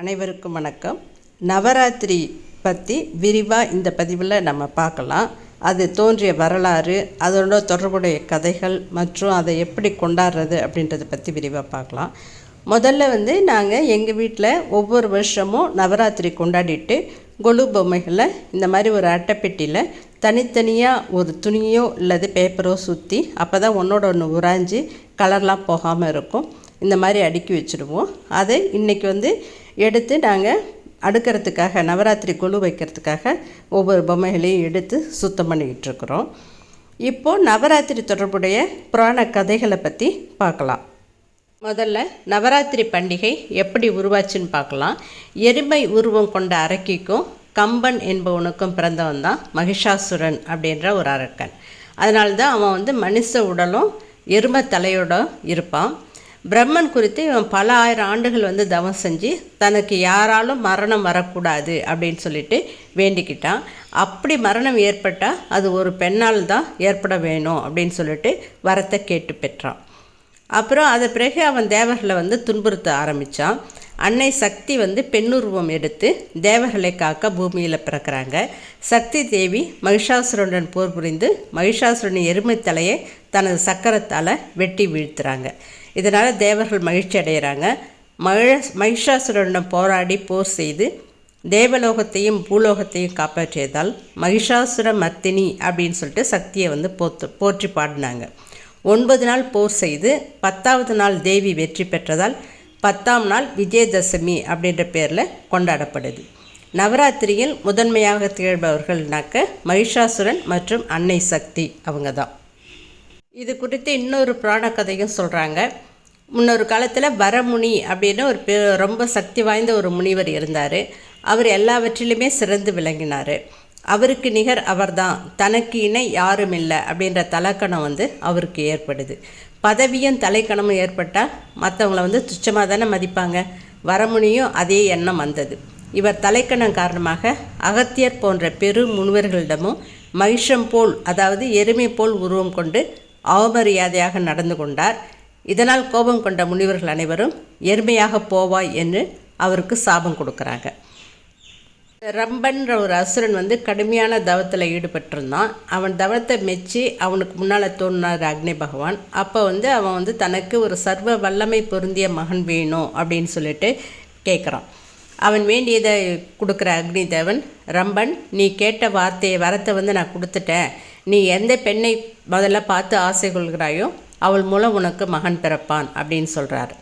அனைவருக்கும் வணக்கம். நவராத்திரி பற்றி விரிவாக இந்த பதிவில் நம்ம பார்க்கலாம். அது தோன்றிய வரலாறு அதோட தொடர்புடைய கதைகள் மற்றும் அதை எப்படி கொண்டாடுறது அப்படின்றத பற்றி விரிவாக பார்க்கலாம். முதல்ல வந்து நாங்கள் எங்கள் வீட்டில் ஒவ்வொரு வருஷமும் நவராத்திரி கொண்டாடிட்டு கொலு பொம்மைகளை இந்த மாதிரி ஒரு அட்டைப்பெட்டியில் தனித்தனியாக ஒரு துணியோ இல்லது பேப்பரோ சுற்றி அப்போ தான் ஒன்றோட ஒன்று உராஞ்சி கலர்லாம் போகாமல் இருக்கும். இந்த மாதிரி அடுக்கி வச்சுடுவோம் அதை இன்றைக்கி வந்து எடுத்து நாங்கள் அடுக்கிறதுக்காக நவராத்திரி கொலு வைக்கிறதுக்காக ஒவ்வொரு பொம்மைகளையும் எடுத்து சுத்தம் பண்ணிக்கிட்டு இருக்கிறோம் இப்போது நவராத்திரி தொடர்புடைய புராண கதைகளை பற்றி பார்க்கலாம். முதல்ல நவராத்திரி பண்டிகை எப்படி உருவாச்சுன்னு பார்க்கலாம். எருமை உருவம் கொண்ட அரக்கிக்கும் கம்பன் என்பவனுக்கும் பிறந்தவன் தான் மகிஷாசுரன் அப்படின்ற ஒரு அரக்கன். அதனால தான் அவன் வந்து மனுஷ உடலும் எருமை தலையோட இருப்பான். பிரம்மன் குறித்து இவன் பல ஆயிரம் ஆண்டுகள் வந்து தவம் செஞ்சு தனக்கு யாராலும் மரணம் வரக்கூடாது அப்படின்னு சொல்லிட்டு வேண்டிக்கிட்டான். அப்படி மரணம் ஏற்பட்டால் அது ஒரு பெண்ணால் தான் ஏற்பட வேணும் அப்படின்னு சொல்லிட்டு வரத்தை கேட்டு பெற்றான். அப்புறம் அதை பிறகு அவன் தேவர்களை வந்து துன்புறுத்த ஆரம்பித்தான் அன்னை சக்தி வந்து பெண்ணுருவம் எடுத்து தேவர்களை காக்க பூமியில் பிறக்கிறாங்க. சக்தி தேவி மகிஷாசுரனுடன் போர் புரிந்து மகிஷாசுரனின் எருமை தலையை தனது சக்கரத்தால் வெட்டி வீழ்த்துறாங்க. இதனால் தேவர்கள் மகிழ்ச்சி அடைகிறாங்க மகிழ மகிஷாசுரனுடன் போராடி போர் செய்து தேவலோகத்தையும் பூலோகத்தையும் காப்பாற்றியதால் மகிஷாசுர மர்த்தினி அப்படின்னு சொல்லிட்டு சக்தியை வந்து போத்து போற்றி பாடினாங்க. ஒன்பது நாள் போர் செய்து பத்தாவது நாள் தேவி வெற்றி பெற்றதால் பத்தாம் நாள் விஜயதசமி அப்படின்ற பேரில் கொண்டாடப்படுது. நவராத்திரியில் முதன்மையாக திகழ்பவர்கள்னாக்க மகிஷாசுரன் மற்றும் அன்னை சக்தி அவங்க தான் இது குறித்து இன்னொரு புராண கதையும் சொல்கிறாங்க முன்னொரு காலத்தில் வரமுனி அப்படின்னு ஒரு பெ ரொம்ப சக்தி வாய்ந்த ஒரு முனிவர் இருந்தார். அவர் எல்லாவற்றிலுமே சிறந்து விளங்கினார். அவருக்கு நிகர் அவர்தான். தனக்கு இணை யாரும் இல்லை அப்படின்ற தலக்கணம் வந்து அவருக்கு ஏற்படுது. பதவியும் தலைக்கணமும் ஏற்பட்டால் மற்றவங்கள வந்து துச்சமாக தானே மதிப்பாங்க. வரமுனியும் அதே எண்ணம் வந்தது. இவர் தலைக்கணம் காரணமாக அகத்தியர் போன்ற பெரு முனிவர்களிடமும் மகிஷம் போல் அதாவது எருமை போல் உருவம் கொண்டு அவமரியாதையாக நடந்து கொண்டார். இதனால் கோபம் கொண்ட முனிவர்கள் அனைவரும் எருமையாக போவாய் என்று அவருக்கு சாபம் கொடுக்குறாங்க. ரம்பன்ற ஒரு அசுரன் வந்து கடுமையான தவத்தில் ஈடுபட்டிருந்தான். அவன் தவத்தை மெச்சி அவனுக்கு முன்னால் தோன்றினார் அக்னி பகவான். அப்போ வந்து அவன் வந்து தனக்கு ஒரு சர்வ வல்லமை பொருந்திய மகன் வேணும் அப்படின்னு சொல்லிட்டு கேட்குறான் அவன் வேண்டியதை கொடுக்குற அக்னி தேவன் ரம்பன் நீ கேட்ட வார்த்தையை வரத்தை வந்து நான் கொடுத்துட்டேன். நீ எந்த பெண்ணை முதல்ல பார்த்து ஆசை கொள்கிறாயோ அவள் மூலம் உனக்கு மகன் பிறப்பான் அப்படின்னு சொல்கிறாரு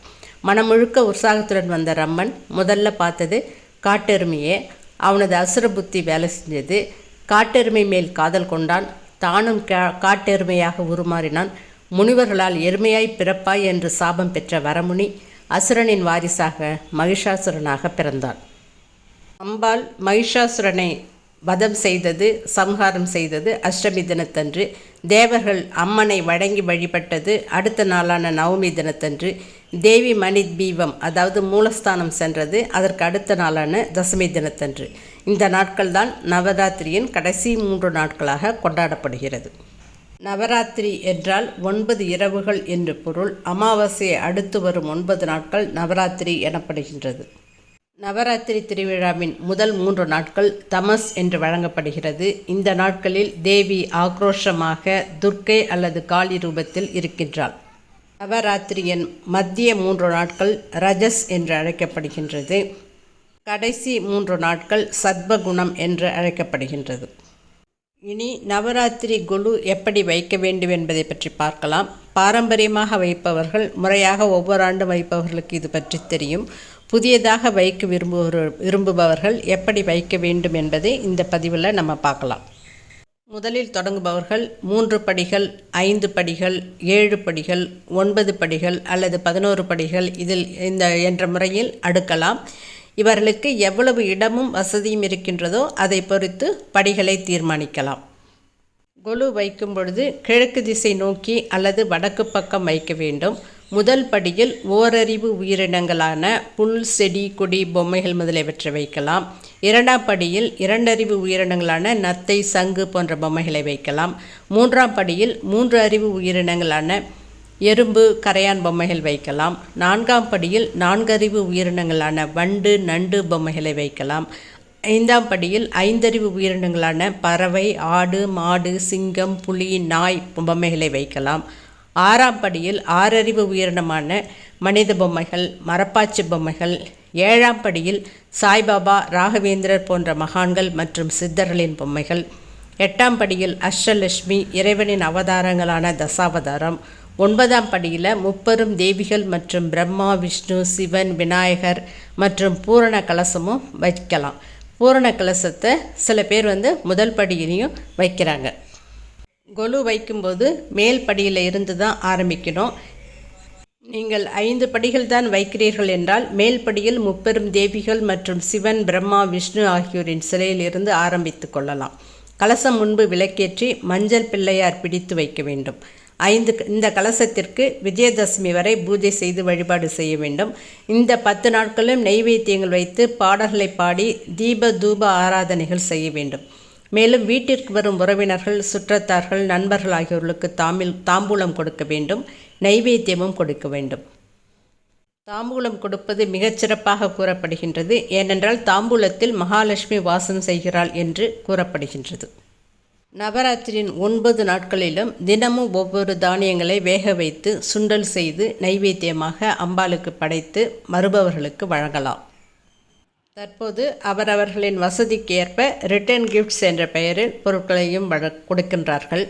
மனமுழுக்க உற்சாகத்துடன் வந்த ரம்மன் முதல்ல பார்த்தது காட்டெருமையே. அவனது அசுர புத்தி வேலை செஞ்சது. காட்டெருமை மேல் காதல் கொண்டான். தானும் கா காட்டெருமையாக உருமாறினான். முனிவர்களால் எருமையாய் பிறப்பாய் என்று சாபம் பெற்ற வரமுனி அசுரனின் வாரிசாக மகிஷாசுரனாக பிறந்தான். அம்பாள் மகிஷாசுரனை வதம் செய்தது சம்ஹாரம் செய்தது அஷ்டமி தினத்தன்று. தேவர்கள் அம்மனை வழங்கி வழிபட்டது. அடுத்த நாளான நவமி தினத்தன்று தேவி மணி தீபம் அதாவது மூலஸ்தானம் சென்றது. அதற்கு அடுத்த நாளான தசமி தினத்தன்று. இந்த நாட்கள் தான் நவராத்திரியின் கடைசி மூன்று நாட்களாக கொண்டாடப்படுகிறது. நவராத்திரி என்றால் ஒன்பது இரவுகள் என்று பொருள். அமாவாசையை அடுத்து வரும் ஒன்பது நாட்கள் நவராத்திரி எனப்படுகின்றது. நவராத்திரி திருவிழாவின் முதல் மூன்று நாட்கள் தமஸ் என்று வழங்கப்படுகிறது. இந்த நாட்களில் தேவி ஆக்ரோஷமாக துர்க்கை அல்லது காளி ரூபத்தில் இருக்கின்றாள். நவராத்திரியின் மத்திய மூன்று நாட்கள் ரஜஸ் என்று அழைக்கப்படுகின்றது. கடைசி மூன்று நாட்கள் சத்வகுணம் என்று அழைக்கப்படுகின்றது. இனி நவராத்திரி குழு எப்படி வைக்க வேண்டும் என்பதை பற்றி பார்க்கலாம். பாரம்பரியமாக வைப்பவர்கள் முறையாக ஒவ்வொரு ஆண்டும் வைப்பவர்களுக்கு இது பற்றி தெரியும். புதியதாக வைக்க விரும்புவர் விரும்புபவர்கள் எப்படி வைக்க வேண்டும் என்பதை இந்த பதிவில் நம்ம பார்க்கலாம். முதலில் தொடங்குபவர்கள் மூன்று படிகள் ஐந்து படிகள் ஏழு படிகள் ஒன்பது படிகள் அல்லது பதினோரு படிகள். இதில் இந்த என்ற முறையில் அடுக்கலாம். இவர்களுக்கு எவ்வளவு இடமும் வசதியும் இருக்கின்றதோ அதை பொறுத்து படிகளை தீர்மானிக்கலாம். கொலு வைக்கும் பொழுது கிழக்கு திசை நோக்கி அல்லது வடக்கு பக்கம் வைக்க வேண்டும். முதல் படியில் ஓரறிவு உயிரினங்களான புல் செடி கொடி பொம்மைகள் முதலியவற்றை வைக்கலாம். இரண்டாம் படியில் இரண்டறிவு உயிரினங்களான நத்தை சங்கு போன்ற பொம்மைகளை வைக்கலாம். மூன்றாம் படியில் மூன்று அறிவு உயிரினங்களான எறும்பு கரையான் பொம்மைகள் வைக்கலாம். நான்காம் படியில் நான்கறிவு உயிரினங்களான வண்டு நண்டு பொம்மைகளை வைக்கலாம். ஐந்தாம் படியில் ஐந்தறிவு உயிரினங்களான பறவை ஆடு மாடு சிங்கம் புலி நாய் பொம்மைகளை வைக்கலாம். ஆறாம் படியில் ஆறறிவு உயிரினமான மனித பொம்மைகள் மரப்பாச்சி பொம்மைகள் ஏழாம் படியில் சாய்பாபா ராகவேந்திரர் போன்ற மகான்கள் மற்றும் சித்தர்களின் பொம்மைகள் எட்டாம் படியில் அஷ்டலட்சுமி இறைவனின் அவதாரங்களான தசாவதாரம் ஒன்பதாம் படியில் முப்பெரும் தேவிகள் மற்றும் பிரம்மா விஷ்ணு சிவன் விநாயகர் மற்றும் பூரண கலசமும் வைக்கலாம். பூரண கலசத்தை சில பேர் வந்து முதல் படியிலையும் வைக்கிறாங்க. கொலு வைக்கும்போது மேல் படியில் இருந்து தான் ஆரம்பிக்கணும் நீங்கள் ஐந்து படிகள் தான் வைக்கிறீர்கள் என்றால் மேல் படியில் முப்பெரும் தேவிகள் மற்றும் சிவன் பிரம்மா விஷ்ணு ஆகியோரின் சிலையில் இருந்து ஆரம்பித்து கொள்ளலாம். கலசம் முன்பு விளக்கேற்றி மஞ்சள் பிள்ளையார் பிடித்து வைக்க வேண்டும். ஐந்து இந்த கலசத்திற்கு விஜயதசமி வரை பூஜை செய்து வழிபாடு செய்ய வேண்டும். இந்த பத்து நாட்களும் நெய்வேத்தியங்கள் வைத்து பாடல்களை பாடி தீப தூப ஆராதனைகள் செய்ய வேண்டும். மேலும் வீட்டிற்கு வரும் உறவினர்கள் சுற்றத்தார்கள் நண்பர்கள் ஆகியோர்களுக்கு தாமில் தாம்பூலம் கொடுக்க வேண்டும் நைவேத்தியமும் கொடுக்க வேண்டும். தாம்பூலம் கொடுப்பது மிகச்சிறப்பாக கூறப்படுகின்றது. ஏனென்றால் தாம்பூலத்தில் மகாலட்சுமி வாசம் செய்கிறாள் என்று கூறப்படுகின்றது. நவராத்திரியின் ஒன்பது நாட்களிலும் தினமும் ஒவ்வொரு தானியங்களை வேக வைத்து சுண்டல் செய்து நைவேத்தியமாக அம்பாளுக்கு படைத்து மறுபவர்களுக்கு வழங்கலாம். தற்போது அவரவர்களின் வசதிக்கு ஏற்ப ரிட்டர்ன் கிஃப்ட்ஸ் என்ற பெயரில் பொருட்களையும் வழ கொடுக்கின்றார்கள்.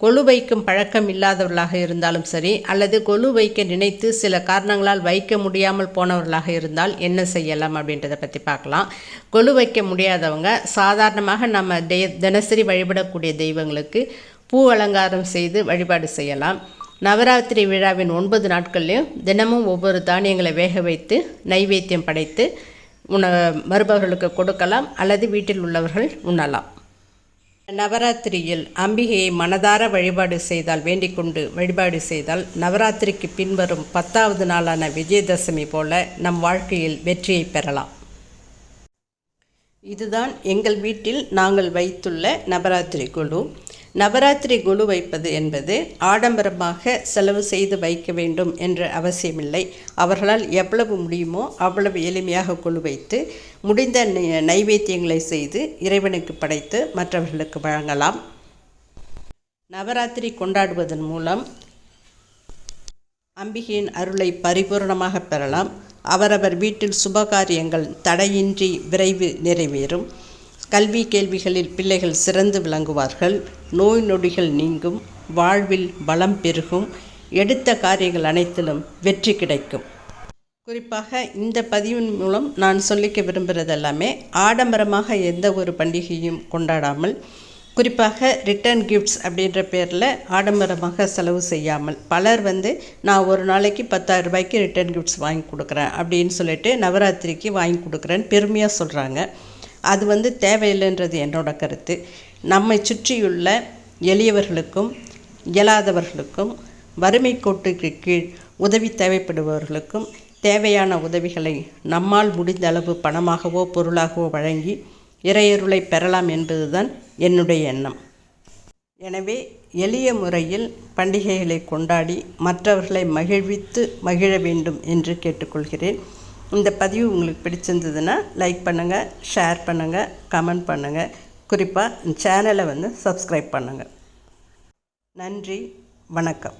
கொலு வைக்கும் பழக்கம் இல்லாதவர்களாக இருந்தாலும் சரி அல்லது கொலு வைக்க நினைத்து சில காரணங்களால் வைக்க முடியாமல் போனவர்களாக இருந்தால் என்ன செய்யலாம் அப்படின்றத பற்றி பார்க்கலாம். கொலு வைக்க முடியாதவங்க சாதாரணமாக நம்ம டே தினசரி வழிபடக்கூடிய தெய்வங்களுக்கு பூ அலங்காரம் செய்து வழிபாடு செய்யலாம். நவராத்திரி விழாவின் ஒன்பது நாட்கள்லையும் தினமும் ஒவ்வொரு தானியங்களை வேக வைத்து நைவேத்தியம் படைத்து உண மருபவர்களுக்கு கொடுக்கலாம் அல்லது வீட்டில் உள்ளவர்கள் உண்ணலாம். நவராத்திரியில் அம்பிகையை மனதார வழிபாடு செய்தால் வேண்டிக்கொண்டு வழிபாடு செய்தால் நவராத்திரிக்கு பின்வரும் பத்தாவது நாளான விஜயதசமி போல நம் வாழ்க்கையில் வெற்றியை பெறலாம். இதுதான் எங்கள் வீட்டில் நாங்கள் வைத்துள்ள நவராத்திரி குழு. நவராத்திரி குழு வைப்பது என்பது ஆடம்பரமாக செலவு செய்து வைக்க வேண்டும் என்ற அவசியமில்லை. அவர்களால் எவ்வளவு முடியுமோ அவ்வளவு எளிமையாக குழு வைத்து முடிந்த நைவேத்தியங்களை செய்து இறைவனுக்கு படைத்து மற்றவர்களுக்கு வழங்கலாம். நவராத்திரி கொண்டாடுவதன் மூலம் அம்பிகையின் அருளை பரிபூர்ணமாக பெறலாம். அவரவர் வீட்டில் சுபகாரியங்கள் தடையின்றி விரைவு நிறைவேறும். கல்வி கேள்விகளில் பிள்ளைகள் சிறந்து விளங்குவார்கள். நோய் நொடிகள் நீங்கும். வாழ்வில் பலம் பெருகும். எடுத்த காரியங்கள் அனைத்திலும் வெற்றி கிடைக்கும். குறிப்பாக இந்த பதிவின் மூலம் நான் சொல்லிக்க விரும்புகிறது எல்லாமே ஆடம்பரமாக எந்த ஒரு பண்டிகையும் கொண்டாடாமல் குறிப்பாக ரிட்டர்ன் கிஃப்ட்ஸ் அப்படின்ற பேரில் ஆடம்பரமாக செலவு செய்யாமல். பலர் வந்து நான் ஒரு நாளைக்கு பத்தாயிரம் ரூபாய்க்கு ரிட்டர்ன் கிஃப்ட்ஸ் வாங்கி கொடுக்குறேன் அப்படின்னு சொல்லிட்டு நவராத்திரிக்கு வாங்கி கொடுக்குறேன்னு பெருமையாக சொல்கிறாங்க அது வந்து தேவையில்லைன்றது என்னோட கருத்து. நம்மை சுற்றியுள்ள எளியவர்களுக்கும் இயலாதவர்களுக்கும் வறுமை கோட்டுக்கு கீழ் உதவி தேவைப்படுபவர்களுக்கும் தேவையான உதவிகளை நம்மால் முடிந்த அளவு பணமாகவோ பொருளாகவோ வழங்கி இறையருளை பெறலாம் என்பதுதான் என்னுடைய எண்ணம். எனவே எளிய முறையில் பண்டிகைகளை கொண்டாடி மற்றவர்களை மகிழ்வித்து மகிழ வேண்டும் என்று கேட்டுக்கொள்கிறேன். இந்த பதிவு உங்களுக்கு பிடிச்சிருந்ததுன்னா லைக் பண்ணுங்கள் ஷேர் பண்ணுங்கள் கமெண்ட் பண்ணுங்கள் குறிப்பாக சேனலை வந்து சப்ஸ்கிரைப் பண்ணுங்கள் நன்றி வணக்கம்.